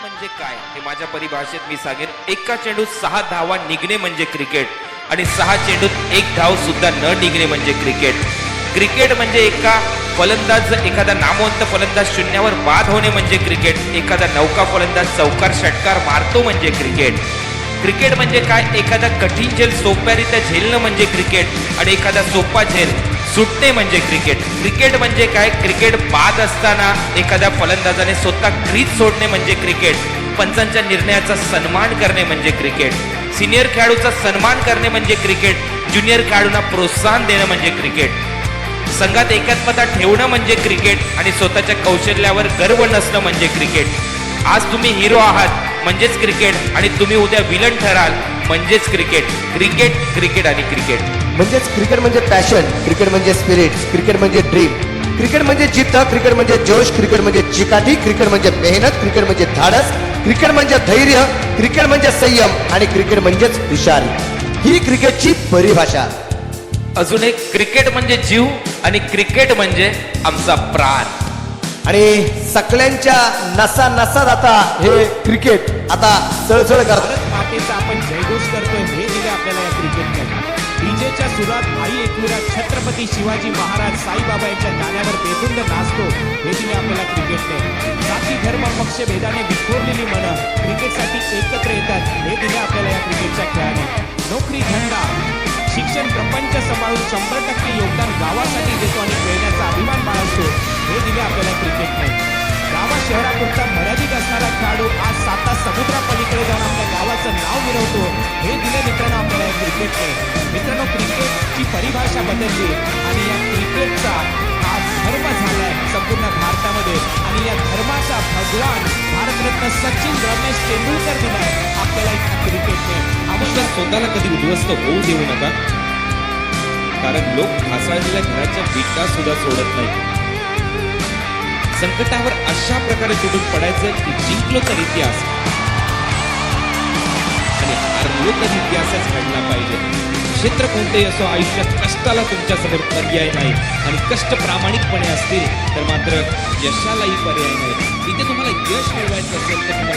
म्हणजे काय? हे माझ्या परिभाषेत मी सांगेन. एका चेंडूत सहा धावा निघणे म्हणजे क्रिकेट आणि सहा चेंडूत एक धाव सुद्धा न निघणे म्हणजे क्रिकेट. क्रिकेट म्हणजे एका फलंदाज एखादा नामवंत फलंदाज शून्यावर बाद होणे म्हणजे क्रिकेट एखादा नौका फलंदाज चौकार षटकार मारतो म्हणजे क्रिकेट. क्रिकेट म्हणजे काय? एखादा कठीण झेल सोप्यारित्या झेलणं म्हणजे क्रिकेट आणि एखादा सोपा झेल सुटणे म्हणजे क्रिकेट. क्रिकेट म्हणजे काय? क्रिकेट बाद असताना एखाद्या फलंदाजाने स्वतः क्रीज सोडणे म्हणजे क्रिकेट. पंचांच्या निर्णयाचा सन्मान करणे म्हणजे क्रिकेट. सिनियर खेळाडूचा सन्मान करणे म्हणजे क्रिकेट. ज्युनियर खेळाडूंना प्रोत्साहन देणं म्हणजे क्रिकेट. संघात एकात्मता ठेवणं म्हणजे क्रिकेट आणि स्वतःच्या कौशल्यावर गर्व नसणं म्हणजे क्रिकेट. आज तुम्ही हिरो आहात म्हणजेच क्रिकेट आणि तुम्ही उद्या विलन ठराल म्हणजेच क्रिकेट. क्रिकेट क्रिकेट आणि क्रिकेट. म्हणजेच क्रिकेट म्हणजे पॅशन क्रिकेट म्हणजे स्पिरिट क्रिकेट म्हणजे ड्रीम क्रिकेट म्हणजे जिद्द क्रिकेट म्हणजे जोश क्रिकेट म्हणजे चिकाटी क्रिकेट म्हणजे मेहनत क्रिकेट म्हणजे धाडस क्रिकेट म्हणजे धैर्य क्रिकेट म्हणजे संयम आणि क्रिकेट म्हणजेच हुशारी ही क्रिकेटची परिभाषा अजून एक क्रिकेट म्हणजे जीव आणि क्रिकेट म्हणजे आमचा प्राण आणि सगळ्यांच्या नसा नसात आता हे क्रिकेट आता सळसळ करत मातेचा आपण जयघोष करतोय हे दिले आपल्याला या क्रिकेटने गाण्याच्या सुरात आई एकविरा छत्रपती शिवाजी महाराज साईबाबा यांच्या गाण्यावर बेधुंद नाचतो. हे तिने आपल्याला क्रिकेटने जाती धर्म पक्ष भेदाने विखोरलेली मनं क्रिकेटसाठी एकत्र येतात. हे दिले आपल्याला या क्रिकेटच्या खेळाने. नोकरी धंदा शिक्षण प्रपंच सांभाळून शंभर टक्के योगदान गावासाठी देतो आणि खेळण्याचा अभिमान बाळगतो. हे दिले आपल्याला क्रिकेटने गावा शहरापुरता मर्यादित असणारा खेळाडू आज साता समुद्रापलीकडे जाऊन आपल्या गावाचं नाव मिळवतो हे दिले मित्रांनो आपल्याला क्रिकेटने मित्रांनो क्रिकेट परिभाषा आणि या क्रिकेटचा हा धर्म झालाय संपूर्ण भारतामध्ये. आणि या धर्माचा भगवान भारतरत्न सचिन रमेश तेंडुलकर दिलाय आपल्याला या क्रिकेटने आयुष्यात स्वतःला कधी उद्ध्वस्त होऊ देऊ नका. कारण लोक ढासळलेल्या घराच्या विटा सुद्धा सोडत नाही संकटावर अशा प्रकारे तुटून पडायचं की जिंकलो तर इतिहास. आणि लोकच इतिहासच घडला पाहिजे. क्षेत्र कोणतेही असो आयुष्यात कष्टाला तुमच्यासमोर पर्याय नाही. आणि कष्ट प्रामाणिकपणे असतील तर मात्र यशालाही पर्याय नाही. इथे तुम्हाला यश मिळवायचं असेल तर